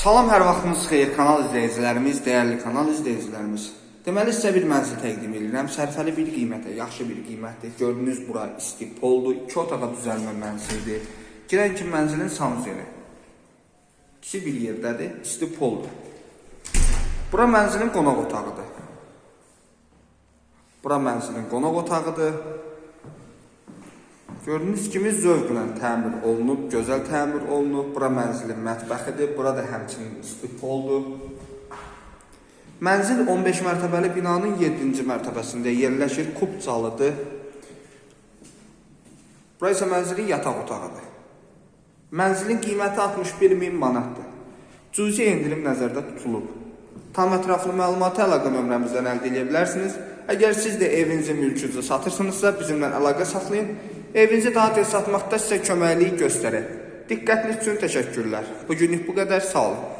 Salam, hər vaxtınız xeyir kanal izləyicilərimiz, dəyərli kanal izləyicilərimiz. Deməli sizə bir mənzil təqdim edirəm. Sərfəli bir qiymətə, yaxşı bir qiymətdir. Gördüyünüz bura istipoldur, 2 otağa düzəlmə mənzildir. Girən ki mənzilin sanuzeli. İkisi bir yerdədir, istipoldur. Bura mənzilin qonaq otağıdır. Bura mənzilin qonaq otağıdır. Gördüyünüz kimi zövqlə təmir olunub, gözəl təmir olunub. Bura mənzilin mətbəxidir. Bura da həmçinin istipoldur. Mənzil 15 mərtəbəli binanın 7-ci mərtəbəsində yerləşir. Kub calıdır. Bura isə mənzilin yataq otağıdır. Mənzilin qiyməti 61 min manatdır. Cüzi endirim nəzərdə tutulub. Tam ətraflı məlumatı əlaqə nömrəmizdən əldə edə bilərsiniz. Əgər siz də evinizi, mülkünüzü satırsınızsa bizimlə əlaqə saxlayın. Evinizi daha tez satmaqda sizə köməklik göstərək. Diqqətiniz üçün təşəkkürlər. Bugünlük bu qədər. Sağ olun.